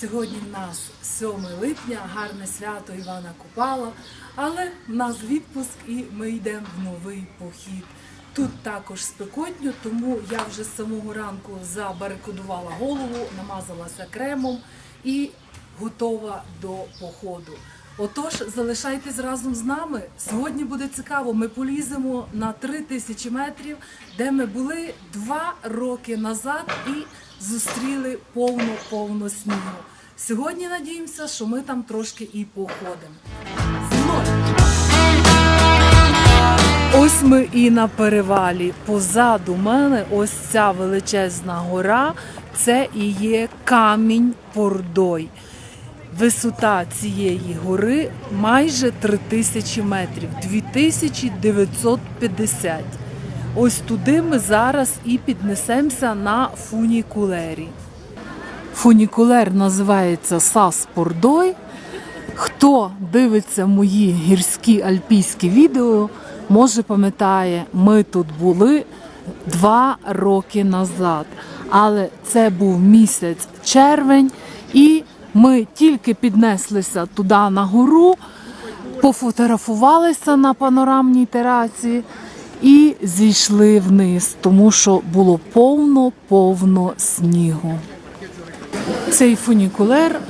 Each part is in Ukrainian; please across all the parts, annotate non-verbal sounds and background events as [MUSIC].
Сьогодні в нас 7 липня, гарне свято Івана Купала, але в нас відпуск і ми йдемо в новий похід. Тут також спекотньо, тому я вже з самого ранку забарикадувала голову, намазалася кремом і готова до походу. Отож, залишайтесь разом з нами. Сьогодні буде цікаво. Ми поліземо на 3000 метрів, де ми були два роки назад і зустріли повно-повно снігу. Сьогодні надіємося, що ми там трошки і походимо. Ось ми і на перевалі. Позаду мене ось ця величезна гора. Це і є камінь Пордой. Висота цієї гори майже 3000 метрів, 2950. Ось туди ми зараз і піднесемося на фунікулері. Фунікулер називається Сас Пордой. Хто дивиться мої гірські альпійські відео, може пам'ятає, ми тут були два роки назад. Але це був місяць червень, і ми тільки піднеслися туди на гору, пофотографувалися на панорамній терасі і зійшли вниз, тому що було повно-повно снігу. Цей фунікулер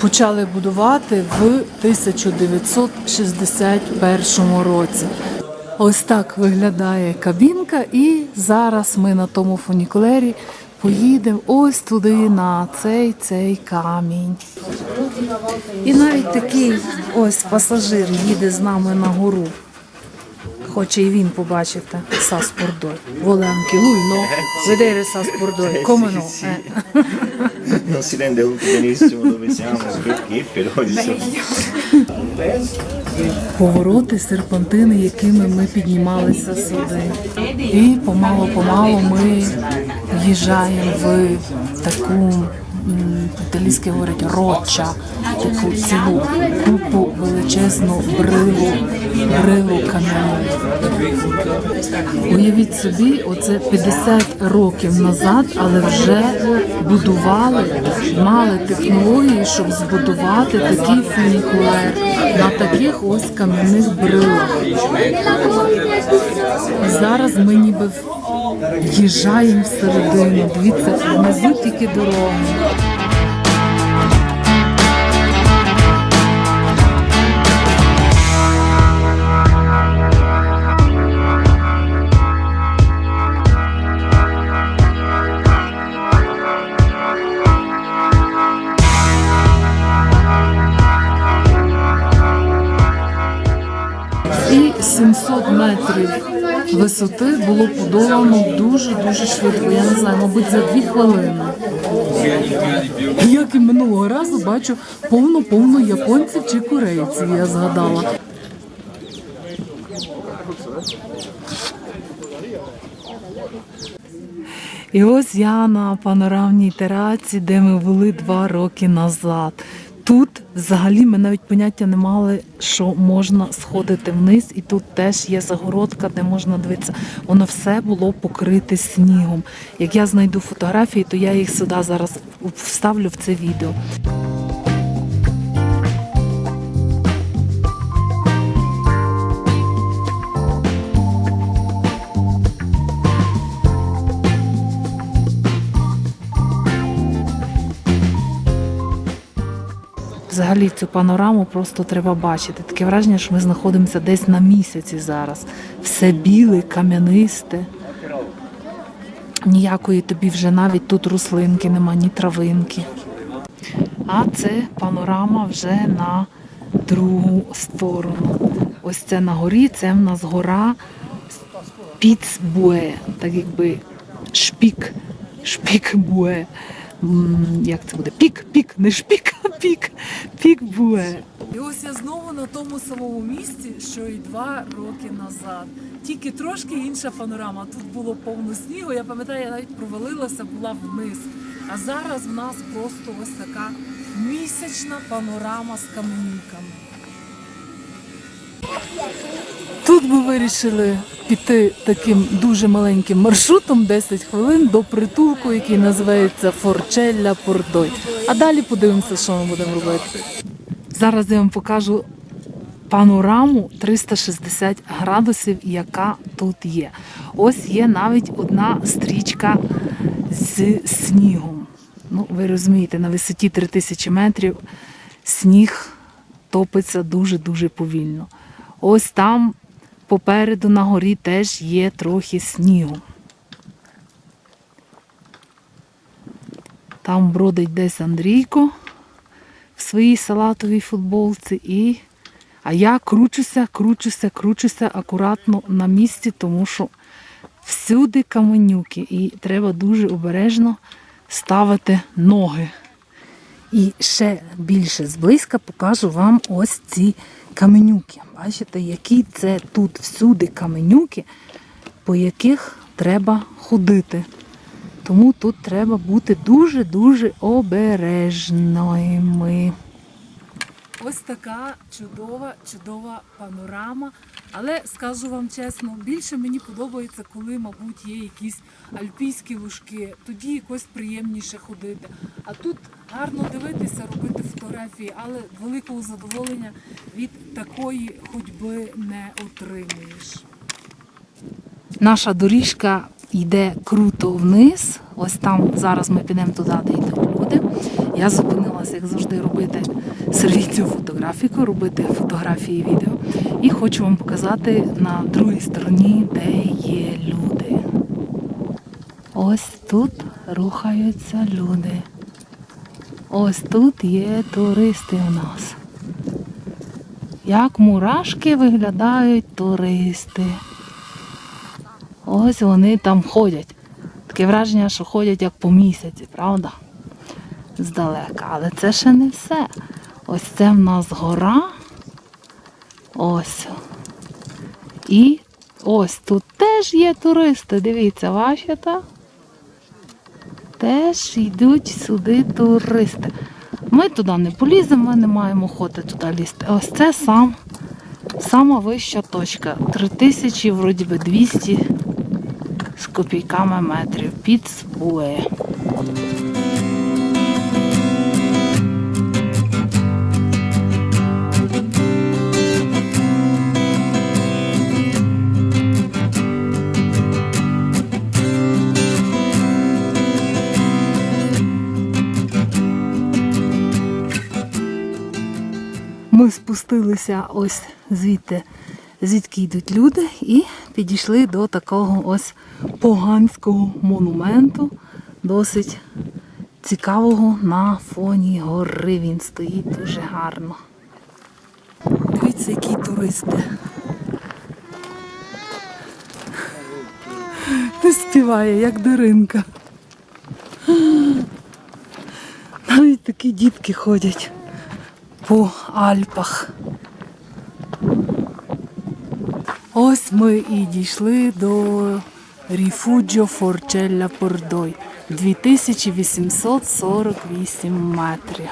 почали будувати в 1961 році. Ось так виглядає кабінка, і зараз ми на тому фунікулері поїдемо ось туди на цей цей камінь. І навіть такий ось пасажир їде з нами на гору. Хоче і він побачити Сас Пордой. Воленки, луйно, vedere Пордой, комено. Е. non si rende conto benissimo dove siamo, perché, però повороти, серпантини, якими ми піднімалися сюди. І помалу-помалу ми в'їжджаємо в таку м, італійське говорять роча, таку цілу купу величезну брилу, брилу кам'яну. Уявіть собі, оце 50 років назад, але вже будували, мали технології, щоб збудувати такий фунікулер на таких ось кам'яних брилах. Зараз ми ніби в'їжджаємо всередину. Дивіться, внизу тільки дорога. І 700 метрів висоти було подолано дуже-дуже швидко. Я не знаю, мабуть, за дві хвилини. Як і минулого разу бачу повно-повно японців чи корейців, я згадала. І ось я на панорамній тераці, де ми були два роки назад. Тут взагалі ми навіть поняття не мали, що можна сходити вниз, і тут теж є загородка, де можна дивитися. Воно все було покрите снігом. Як я знайду фотографії, то я їх сюди зараз вставлю в це відео. Взагалі цю панораму просто треба бачити. Таке враження, що ми знаходимося десь на місяці зараз. Все біле, кам'янисте. Ніякої тобі вже навіть тут рослинки нема, ні травинки. А це панорама вже на другу сторону. Ось це на горі, це в нас гора Піцбуе, так якби шпік, шпік буе. Як це буде? Пік, пік, не шпік, а пік, пік буе. І ось я знову на тому самому місці, що і два роки назад. Тільки трошки інша панорама. Тут було повно снігу. Я пам'ятаю, я навіть провалилася, була вниз. А зараз в нас просто ось така місячна панорама з каменюками. Тут ми вирішили піти таким дуже маленьким маршрутом 10 хвилин до притулку, який називається Форчелля Пордой. А далі подивимося, що ми будемо робити. Зараз я вам покажу панораму 360 градусів, яка тут є. Ось є навіть одна стрічка з снігом. Ну, ви розумієте, на висоті 3000 метрів сніг топиться дуже-дуже повільно. Ось там попереду на горі теж є трохи снігу. Там бродить десь Андрійко в своїй салатовій футболці і. А я кручуся, кручуся, кручуся акуратно на місці, тому що всюди каменюки, і треба дуже обережно ставити ноги. І ще більше зблизька покажу вам ось ці каменюки. Бачите, які це тут всюди каменюки, по яких треба ходити. Тому тут треба бути дуже-дуже обережними. Ось така чудова, чудова панорама. Але скажу вам чесно, більше мені подобається, коли, мабуть, є якісь альпійські лужки, тоді якось приємніше ходити. А тут гарно дивитися, робити фотографії, але великого задоволення від такої ходьби не отримуєш. Наша доріжка йде круто вниз. Ось там зараз ми підемо туди, де йдуть люди. Я зупинилася, як завжди, робити сервіцію фотографіку, робити фотографії і відео. І хочу вам показати на другій стороні, де є люди. Ось тут рухаються люди. Ось тут є туристи у нас. Як мурашки виглядають туристи. Ось вони там ходять. Таке враження, що ходять як по місяці, правда? Здалека. Але це ще не все. Ось це в нас гора. Ось. І ось тут теж є туристи. Дивіться, бачите? Теж йдуть сюди туристи. Ми туди не поліземо, ми не маємо охоти туди лізти. Ось це сам, сама вища точка. 3000, вроді 200 з копійками метрів під Спує. Ми спустилися ось звідти, звідки йдуть люди, і підійшли до такого ось поганського монументу, досить цікавого на фоні гори. Він стоїть дуже гарно. Дивіться, які туристи. Співає, як Даринка. Навіть такі дітки ходять по Альпах. Ось ми і дійшли до Ріфуджо Форчелля Пордой 2848 метрів.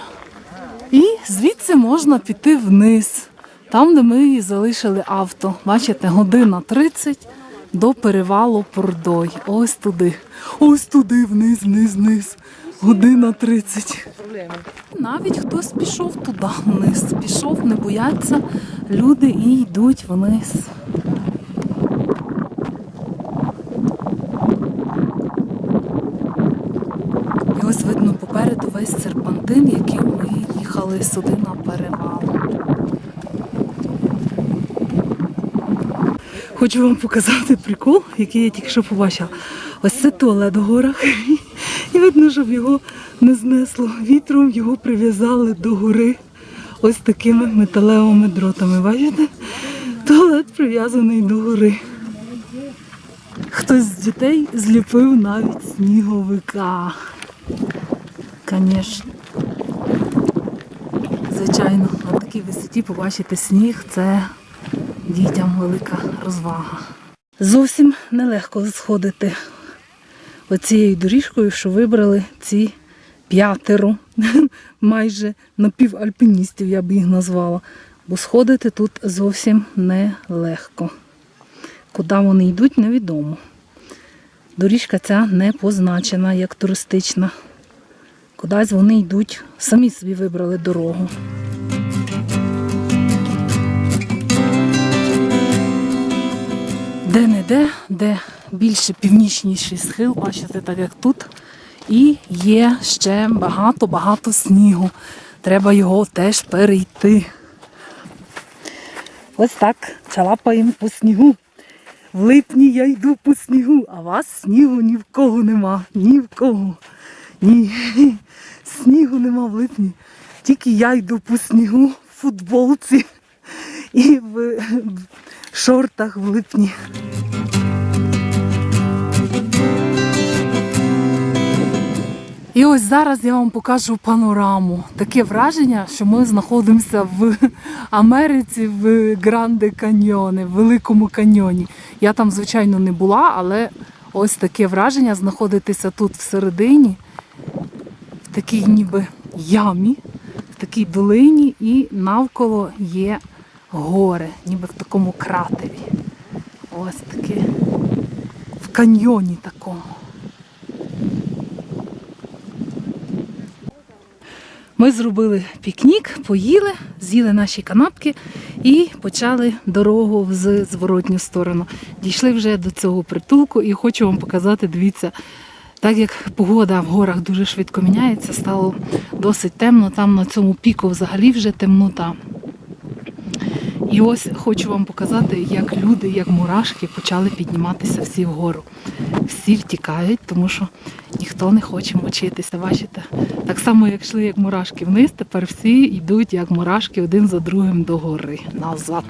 І звідси можна піти вниз, там, де ми і залишили авто. Бачите, година 30 до перевалу Пордой. Ось туди. Ось туди, вниз, вниз, вниз. Година 30. Навіть хтось пішов туди вниз. Пішов, не бояться люди і йдуть вниз. І ось видно попереду весь серпантин, яким ми їхали сюди на перевал. Хочу вам показати прикол, який я тільки що побачила. Ось це туалет в горах. Видно, щоб його не знесло вітром, його прив'язали до гори ось такими металевими дротами. Бачите? Туалет прив'язаний до гори. Хтось з дітей зліпив навіть сніговика. Звісно. Звичайно, на такій висоті побачити сніг це дітям велика розвага. Зовсім нелегко сходити оцією доріжкою, що вибрали ці п'ятеро, [LAUGHS] майже напівальпіністів, я б їх назвала. бо сходити тут зовсім нелегко. Куди вони йдуть, невідомо. Доріжка ця не позначена як туристична. Кудись вони йдуть, самі собі вибрали дорогу. Де-не-де, де більше північніший схил, бачите, так як тут. І є ще багато-багато снігу. Треба його теж перейти. Ось так чалапаємо по снігу. В липні я йду по снігу, а вас снігу ні в кого нема. Ні в кого. Ні. [LAUGHS] Снігу нема в липні. Тільки я йду по снігу в футболці і в, шортах в липні. І ось зараз я вам покажу панораму. Таке враження, що ми знаходимося в Америці в Гранде Каньйоне, в Великому каньйоні. Я там, звичайно, не була, але ось таке враження знаходитися тут всередині, в такій ніби ямі, в такій долині, і навколо є гори, ніби в такому кратері. Ось таке в каньйоні такому. Ми зробили пікнік, поїли, з'їли наші канапки і почали дорогу в зворотню сторону. Дійшли вже до цього притулку і хочу вам показати, дивіться, так як погода в горах дуже швидко міняється, стало досить темно. Там на цьому піку взагалі вже темнота. І ось хочу вам показати, як люди, як мурашки, почали підніматися всі вгору. Всі втікають, тому що ніхто не хоче мочитися. Бачите? Так само, як йшли як мурашки вниз, тепер всі йдуть як мурашки один за другим до гори назад.